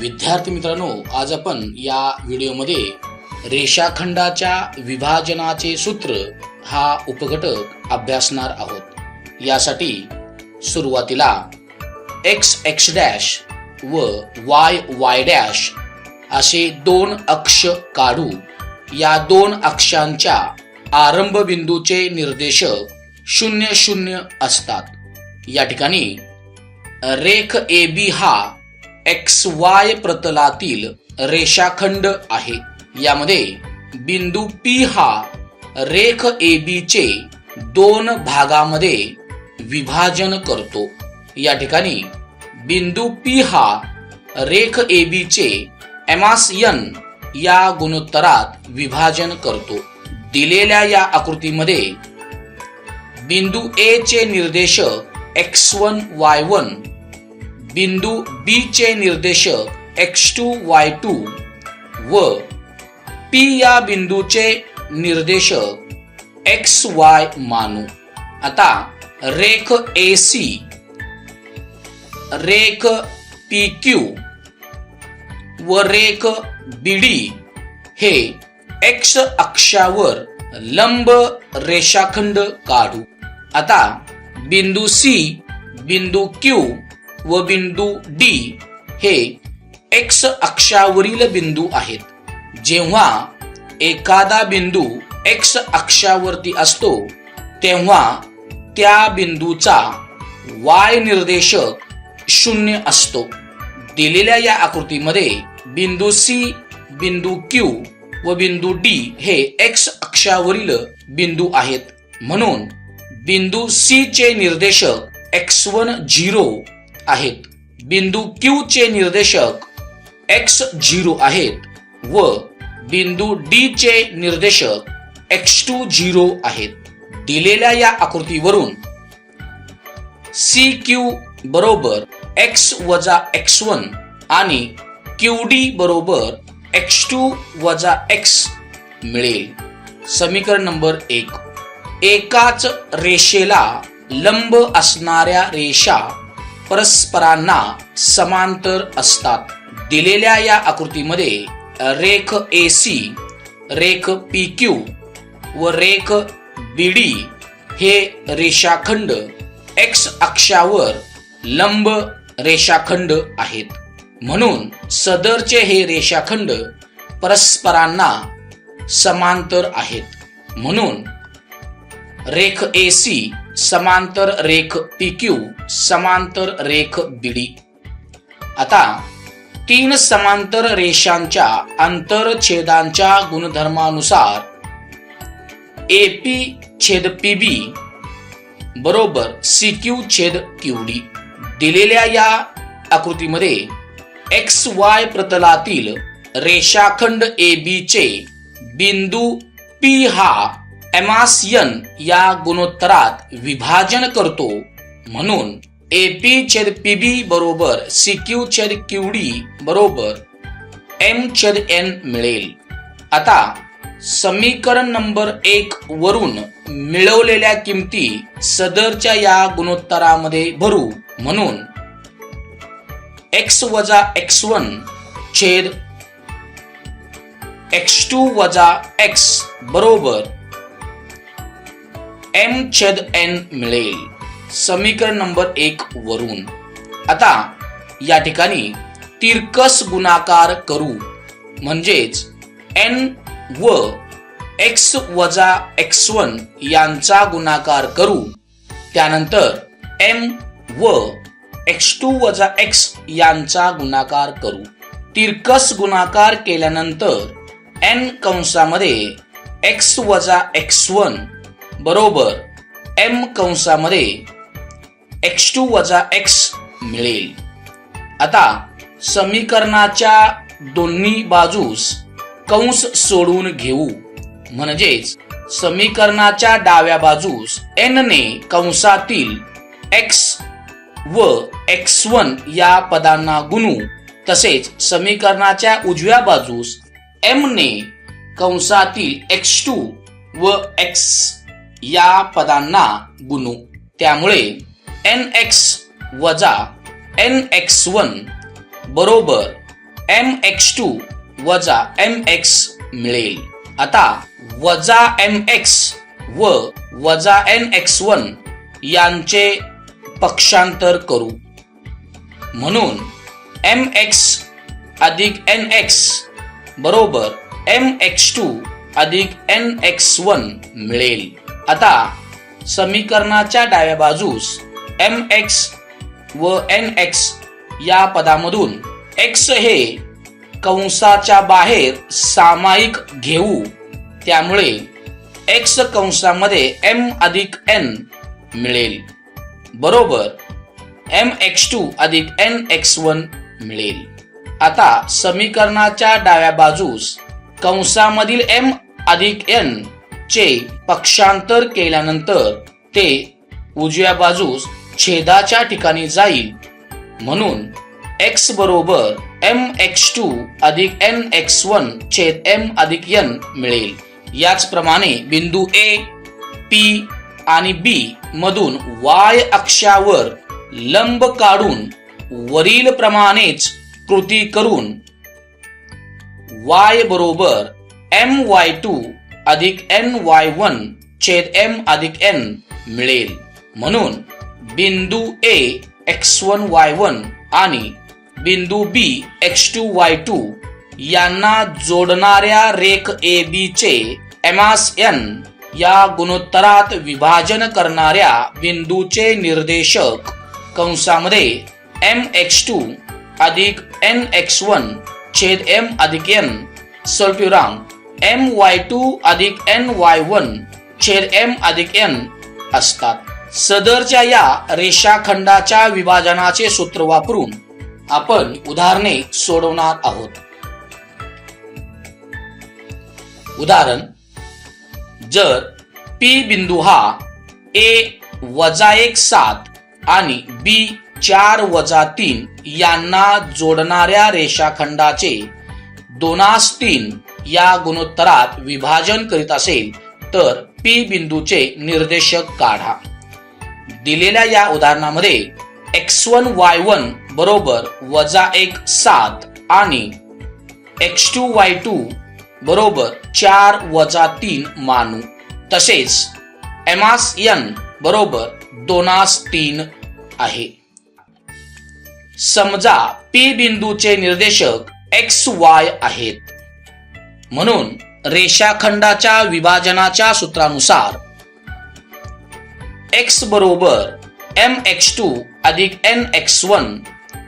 विद्यार्थी मित्रांनो आज आपण या व्हिडिओमध्ये रेषाखंडाच्या विभाजनाचे सूत्र हा उपघटक अभ्यासणार आहोत. यासाठी सुरुवातीला एक्स एक्स डॅश व वाय वाय डॅश असे दोन अक्ष काढू. या दोन अक्षांच्या आरंभ बिंदूचे निर्देशक शून्य शून्य असतात. या ठिकाणी रेख ए बी हा एक्स वाय प्रतलातील रेषाखंड आहे. यामध्ये बिंदू पी हा रेख ए बी चे दोन भागामध्ये विभाजन करतो. या ठिकाणी बिंदू पी हा रेख ए बी चे एमास यन या गुणोत्तरात विभाजन करतो. दिलेल्या या आकृतीमध्ये बिंदू ए चे निर्देशक एक्स वन वाय वन बिंदू बी चे निर्देशक एक्स टू वाय टू व पी या बिंदूचे निर्देशक एक्स वाय मानू. आता रेख ए सी रेख पी क्यू व रेख बी डी हे एक्स अक्षावर लंब रेषाखंड काढू. आता बिंदू सी बिंदू क्यू व बिंदू डी हे एक्स अक्षावरील बिंदू आहेत. जेव्हा एखादा बिंदू एक्स अक्षावरती असतो तेव्हा त्या बिंदूचा वाय निर्देशक शून्य असतो. दिलेल्या या आकृतीमध्ये बिंदू सी बिंदू क्यू व बिंदू डी हे एक्स अक्षावरील बिंदू आहेत. म्हणून बिंदू सी चे निर्देशक एक्स वन झिरो आहेत. बिंदू क्यू चे निर्देशक एक्स झिरो आहेत व बिंदू डी चे निर्देशक एक्स टू झिरो आहेत. दिलेल्या या आकृतीवरून सी क्यू बरोबर एक्स वजा एक्स वन आणि क्यू डी बरोबर एक्स टू वजा एक्स मिळेल. समीकरण नंबर एक. एकाच रेषेला लंब असणाऱ्या रेषा परस्परांना समांतर असतात. दिलेल्या या आकृतीमध्ये रेख ए सी रेख पी क्यू व रेख बी डी हे रेषाखंड एक्स अक्षावर लंब रेषाखंड आहेत. म्हणून सदरचे हे रेषाखंड परस्परांना समांतर आहेत. म्हणून रेख ए सी समांतर रेख पी क्यू समांतर रेख बीडी आता तीन समांतर रेषांच्या आंतरछेदांच्या गुणधर्मानुसार ए पी छेद पी बी बरोबर सी क्यू छेद क्यू डी दिलेल्या या आकृतीमध्ये एक्स वाय प्रतलातील रेषाखंड ए बीचे बिंदू पी हा एमासियन या गुणोत्तरात विभाजन करतो म्हणून एपी छेद पी बी बरोबर सी क्यू छेद क्यू डी बरोबर एम छेद एन मिळेल. आता समीकरण नंबर एक वरून मिळवलेल्या किमती सदरच्या या गुणोत्तरामध्ये भरू. म्हणून एक्स वजा एक्स वन छेद एक्स टू वजा एक्स बरोबर एम छेद एन मिळेल. समीकरण नंबर एक वरून. आता या ठिकाणी तिरकस गुणाकार करू. म्हणजेच एन व एक्स वजा एक्स वन यांचा गुणाकार करू. त्यानंतर एम व एक्स टू वजा एक्स यांचा गुणाकार करू. तिरकस गुणाकार केल्यानंतर एन कंसामध्ये एक्स वजा एक्स वन बरोबर. एम कंसामध्ये एक्स टू वजा एक्स मिळेल. आता समीकरणाच्या दोन्ही बाजूस कंस सोडून घेऊ. म्हणजेच समीकरणाच्या डाव्या बाजूस एन ने कंसातील एक्स व एक्स वन या पदांना गुणू. तसेच समीकरणाच्या उजव्या बाजूस एम ने कंसातील एक्स टू व एक्स या पदांना गुणू. त्यामुळे एन एक्स वजा एन एक्स वन बरोबर एम एक्स टू वजा एम एक्स मिळेल. आता वजा एम एक्स व वजा एन एक्स वन यांचे पक्षांतर करू. म्हणून एम एक्स अधिक एन एक्स बरोबर एम एक्स टू अधिक एन एक्स वन मिळेल. आता समीकरणाच्या डाव्या बाजूस एम एक्स व एन एक्स या पदामधून एक्स हे कंसाच्या बाहेर सामायिक घेऊ. त्यामुळे एक्स कंसामध्ये एम अधिक एन मिळेल. बरोबर? एम एक्स टू अधिक एन एक्स वन मिळेल. आता समीकरणाच्या डाव्या बाजूस कंसामधील एम अधिक एन चे पक्षांतर केल्यानंतर ते उजव्या बाजूस छेदाच्या ठिकाणी जाईल. म्हणून एक्स बरोबर एम एक्स टू अधिक एन एक्स वन छेद एम अधिक एन मिळेल. याचप्रमाणे बिंदू ए पी आणि बी मधून वाय अक्षावर लंब काढून वरील प्रमाणेच कृती करून वाय बरोबर एम वाय टू अधिक एन वाय वन छेद एम अधिक एन मिळेल. म्हणून बिंदू A X one Y one आणि बिंदू B X two Y two यांना जोडणाऱ्या रेख ए बी चे एमास एन या गुणोत्तरात विभाजन करणाऱ्या बिंदूचे निर्देशक कंसामध्ये एम एक्स टू अधिक एन एक्स वन छेद एम अधिक एन सल्फ्युराम एम वाय टू अधिक एन वाय वन छेद एम अधिक एन असतात. सदरच्या या रेषाखंडाच्या विभाजनाचे सूत्र वापरून आपण उदाहरणे सोडवणार आहोत. उदाहरण जर पी बिंदू हा ए वजा एक सात आणि बी चार वजा तीन यांना जोडणाऱ्या रेषाखंडाचे दोनास तीन या गुणोत्तरात विभाजन करीत असेल तर पी बिंदूचे निर्देशक काढा. दिलेल्या या उदाहरणामध्ये एक्स वन वाय वन बरोबर वजा एक सात आणि एक्स टू वाय टू बरोबर चार वजा तीन मानू. तसेच एमास यन बरोबर दोनास तीन आहे. समजा पी बिंदूचे निर्देशक एक्स वाय आहेत. म्हणून रेषाखंडाच्या विभाजनाच्या सूत्रानुसार एक्स बरोबर एम एक्स टू अधिक एन एक्स वन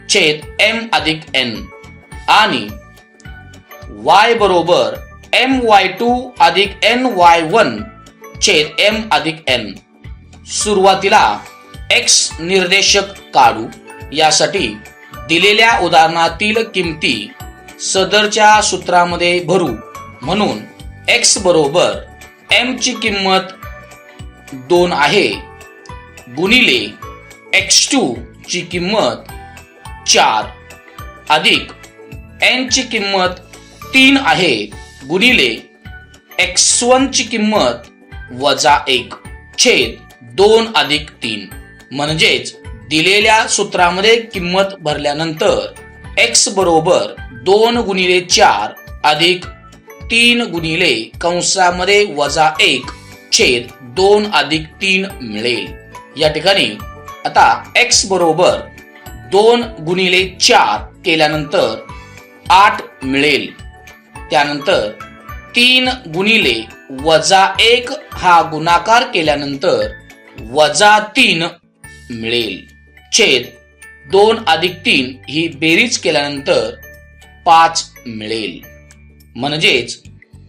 छेद एम अधिक एन आणि वाय बरोबर एम वाय टू अधिक एन वाय वन छेद एम अधिक एन सुरुवातीला एक्स निर्देशक काढू. यासाठी दिलेल्या उदाहरणातील किमती सदरच्या सूत्रामध्ये भरू. म्हणून एक्स बरोबर एम ची किंमत दोन आहे गुणिले एक्स टू ची किंमत चार अधिक एन ची किंमत तीन आहे गुणिले एक्स वन ची किंमत वजा एक छेद दोन अधिक तीन. म्हणजेच दिलेल्या सूत्रामध्ये किंमत भरल्यानंतर एक्स बरोबर दोन गुणिले चार अधिक तीन गुणिले कंसामध्ये वजा एक छेद दोन अधिक तीन मिळेल. या ठिकाणी आता एक्स बरोबर दोन गुणिले चार केल्यानंतर आठ मिळेल. त्यानंतर तीन गुणिले वजा एक हा गुणाकार केल्यानंतर वजा तीन मिळेल. छेद दोन अधिक तीन ही बेरीज केल्यानंतर पाच मिळेल. म्हणजेच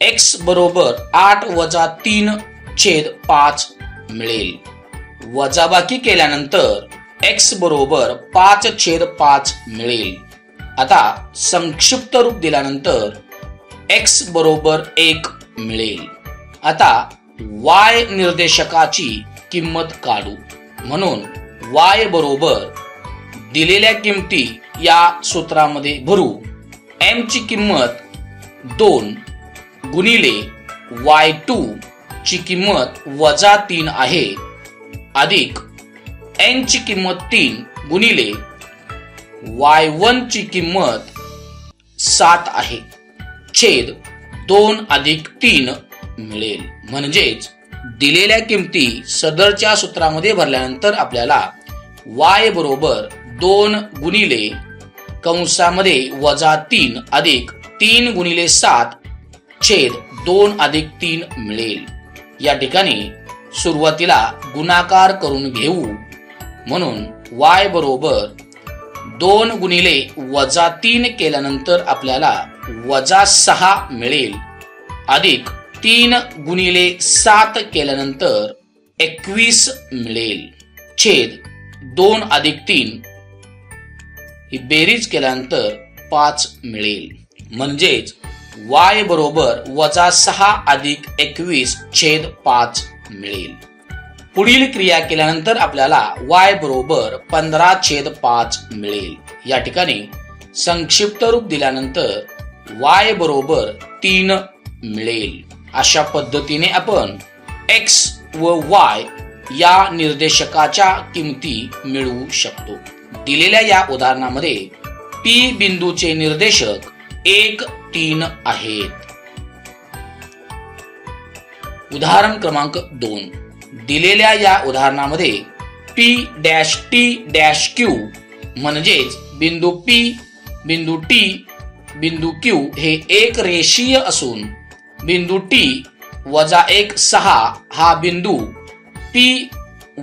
एक्स बरोबर आठ वजा तीन छेद पाच मिळेल. वजाबाकी केल्यानंतर एक्स बरोबर पाच छेद पाच मिळेल. आता संक्षिप्त रूप दिल्यानंतर एक्स बरोबर एक मिळेल. आता वाय निर्देशकाची किंमत काढू. म्हणून वाय बरोबर दिलेल्या किमती या सूत्रामध्ये भरू. एम ची किंमत दोन गुणिले वाय टू ची किंमत वजा तीन आहे. अधिक एन ची किंमत तीन गुणिले वाय वन ची किंमत सात आहे. छेद दोन अधिक तीन मिळेल. म्हणजेच दिलेल्या किमती सदरच्या सूत्रामध्ये भरल्यानंतर आपल्याला वाय बरोबर दोन गुणिले कंसामध्ये वजा तीन अधिक तीन गुणिले सात छेद दोन अधिक तीन मिळेल. या ठिकाणी सुरुवातीला गुणाकार करून घेऊ. म्हणून वाय बरोबर दोन गुणिले वजा तीन केल्यानंतर आपल्याला वजा सहा मिळेल. अधिक तीन गुणिले सात केल्यानंतर एकवीस मिळेल. छेद दोन अधिक तीन ही बेरीज केल्यानंतर पाच मिळेल. म्हणजेच वाय बरोबर वजा सहा अधिक एकवीस छेद पाच मिळेल. पुढील क्रिया केल्यानंतर आपल्याला वाय बरोबर पंधरा छेद पाच मिळेल. या ठिकाणी संक्षिप्त रूप दिल्यानंतर वाय बरोबर तीन मिळेल. अशा पद्धतीने आपण एक्स व वाय या निर्देशकाच्या किमती मिळवू शकतो. दिलेल्या या उदाहरणामध्ये पी बिंदूचे निर्देशक एक तीन आहेत. उदाहरण क्रमांक दोन. दिलेल्या या उदाहरणामध्ये P dash T dash Q म्हणजेच बिंदू पी बिंदू टी बिंदू क्यू हे एक रेषीय असून बिंदू टी वजा एक सहा हा बिंदू पी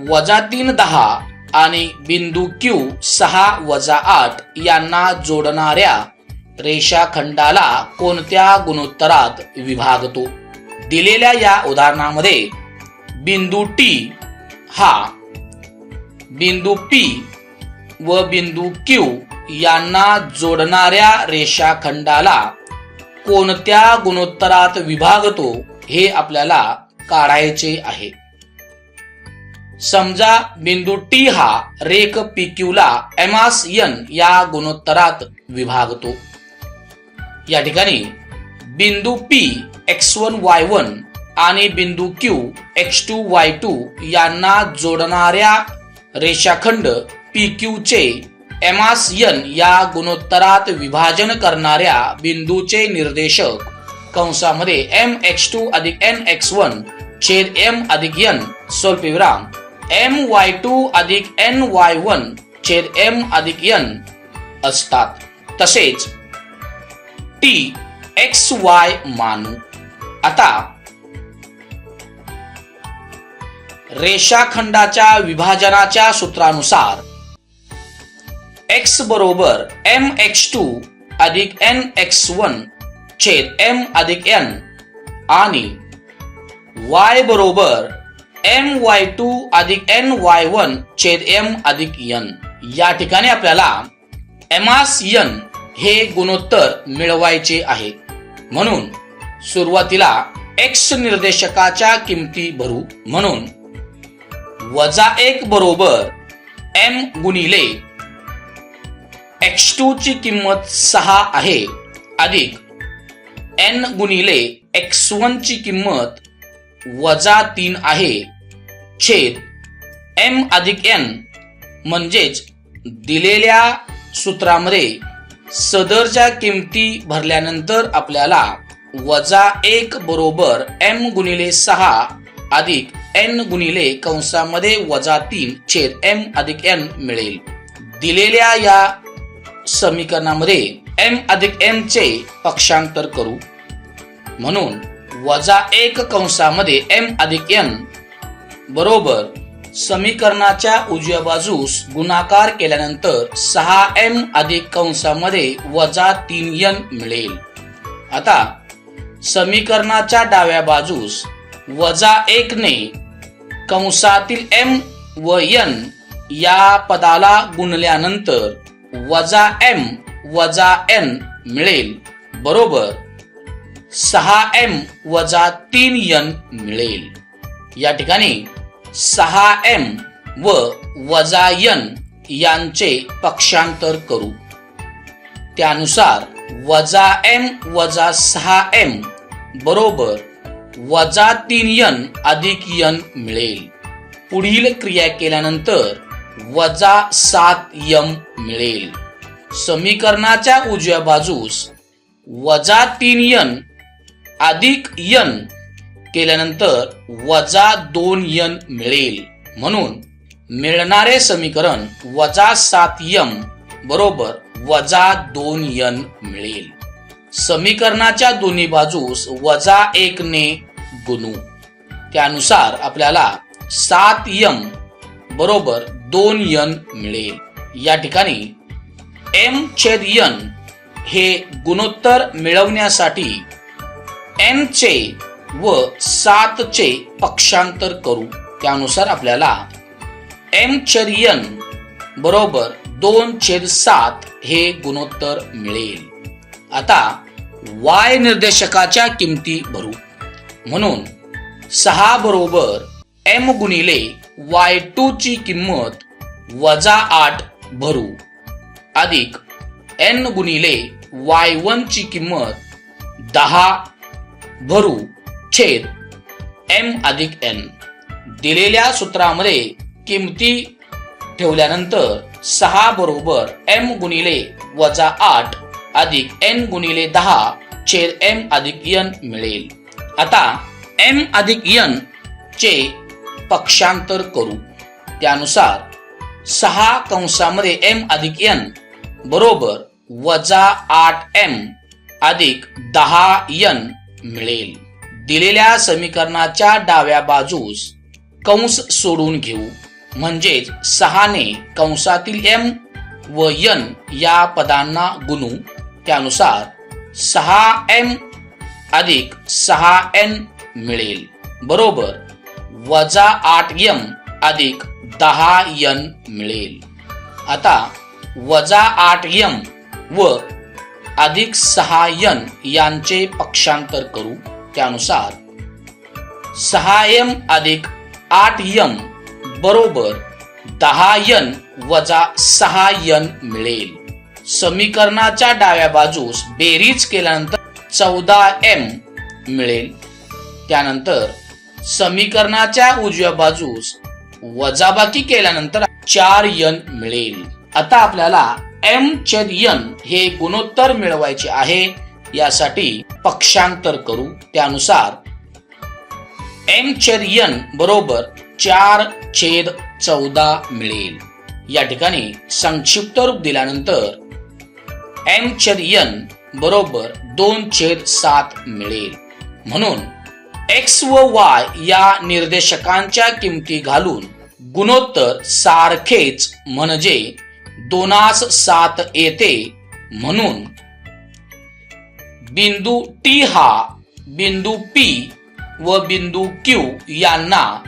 वजा तीन दहा आणि बिंदू क्यू सहा वजा आठ यांना जोडणाऱ्या रेषाखंडाला कोणत्या गुणोत्तरात विभागतो? दिलेल्या या उदाहरणामध्ये बिंदू टी हा बिंदू पी व बिंदू क्यू यांना जोडणाऱ्या रेषाखंडाला कोणत्या गुणोत्तरात विभागतो हे आपल्याला काढायचे आहे. समजा बिंदू टी हा रेख ला एमास यन या गुणोत्तरात विभागतो. या ठिकाणी बिंदू P X one Y one आणि बिंदू Q X two Y two यांना जोडणाऱ्या रेषाखंड पी क्यू चे एमास यन या गुणोत्तरात विभाजन करणाऱ्या बिंदूचे निर्देशक. कंसामध्ये एम एक्स टू अधिक एन एक्स वन छेद एम अधिक एन स्वल्पविराम एम वाय टू अधिक एन वाय वन छेद एम अधिक एन असतात. तसेच टी एक्स वाय मानू. आता रेषाखंडाच्या विभाजनाच्या सूत्रानुसार एक्स बरोबर एम एक्स टू अधिक एन एक्स वन छेद एम अधिक एन आणि वाय बरोबर एम वाय टू अधिक एन वाय वन छेद एम अधिक एन या ठिकाणी आपल्याला एमास एन हे गुणोत्तर मिळवायचे आहे. म्हणून सुरुवातीला एक्स निर्देशकाच्या किमती भरू. म्हणून वजा एक बरोबर एम गुणिले एक्स टू ची किंमत सहा आहे. अधिक एन गुणिले एक्स वन ची किंमत वजा तीन आहे. छेद एम अधिक एन म्हणजेच दिलेल्या सूत्रामध्ये सदरच्या किमती भरल्यानंतर आपल्याला वजा एक बरोबर एम गुणिले सहा अधिक एन गुणिले कंसामध्ये वजा तीन छेद एम अधिक एन मिळेल. दिलेल्या या समीकरणामध्ये एम अधिक एम चे पक्षांतर करू. म्हणून वजा एक कंसामध्ये एम अधिक एन बरोबर समीकरणाच्या उजव्या बाजूस गुणाकार केल्यानंतर सहा एम अधिक कंसामध्ये वजा तीन एन मिळेल. आता समीकरणाच्या डाव्या बाजूस वजा एक ने कंसातील एम व एन या पदाला गुणल्यानंतर वजा एम वजा एन मिळेल. बरोबर? सहा एम वजा तीन एन मिळेल. या ठिकाणी सहा एम व वजा यन यांचे पक्षांतर करू. त्यानुसार वजा एम वजा सहा एम बरोबर वजा तीन यन अधिक यन मिळेल. पुढील क्रिया केल्यानंतर वजा सात यम मिळेल. समीकरणाच्या उजव्या बाजूस वजा तीन यन अधिक यन केल्यानंतर वजा दोन यन मिळेल. म्हणून मिळणारे समीकरण वजा सात यम बरोबर वजा दोन यन मिळेल. समीकरणाच्या दोन्ही बाजूस वजा एक ने गुणू. त्यानुसार आपल्याला सात यम बरोबर दोन यन मिळेल. या ठिकाणी एम छेद यन हे गुणोत्तर मिळवण्यासाठी एन चे व सातचे पक्षांतर करू. त्यानुसार आपल्याला एम छेद यन बरोबर दोन छेद सात हे गुणोत्तर मिळेल. आता वाय निर्देशकाच्या किमती भरू. म्हणून सहा बरोबर एम गुणिले वाय टू ची किंमत वजा आठ भरू. अधिक एन गुणिले वाय वन ची किंमत दहा भरू. छेद एम अधिक एन दिलेल्या सूत्रामध्ये किमती ठेवल्यानंतर सहा बरोबर एम गुणिले वजा आठ अधिक एन गुणिले दहा छेद एम अधिक एन मिळेल. आता एम अधिक एन चे पक्षांतर करू. त्यानुसार सहा कंसामध्ये एम अधिक एन बरोबर वजा आठ एम अधिक दहा एन मिळेल. दिलेल्या समीकरणाच्या डाव्या बाजूस कंस सोडून घेऊ. म्हणजेच सहाने कंसातील एम व यन या पदांना गुणू. त्यानुसार सहा एम अधिक सहा एन मिळेल. बरोबर? वजा आठ यम अधिक दहा यन मिळेल. आता वजा आठ यम व अधिक सहा यन यांचे पक्षांतर करू. त्यानुसार सहा एम अधिक आठ यम बरोबर दहा यन वजा सहा यन मिळेल. समीकरणाच्या डाव्या बाजूस बेरीज केल्यानंतर चौदा एम मिळेल. त्यानंतर समीकरणाच्या उजव्या बाजूस वजाबाकी केल्यानंतर चार यन मिळेल. आता आपल्याला एम छेद यन हे गुणोत्तर मिळवायचे आहे. यासाठी पक्षांतर करू. त्यानुसार एम छेद यन बरोबर चार छेद चौदा मिळेल. या ठिकाणी संक्षिप्त रूप दिल्यानंतर एम छेद यन बरोबर दोन छेद सात मिळेल. म्हणून एक्स व वाय या निर्देशकांच्या किमती घालून गुणोत्तर सारखेच म्हणजे दोनास सात येते. म्हणून बिंदू टी हा बिंदू पी व बिंदू क्यू यांना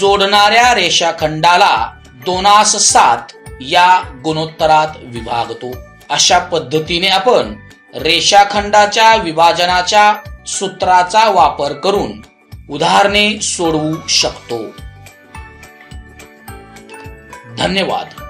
जोडणाऱ्या रेषाखंडाला दोनास सात या गुणोत्तरात विभागतो. अशा पद्धतीने आपण रेषाखंडाच्या विभाजनाच्या सूत्राचा वापर करून उदाहरणे सोडवू शकतो. धन्यवाद.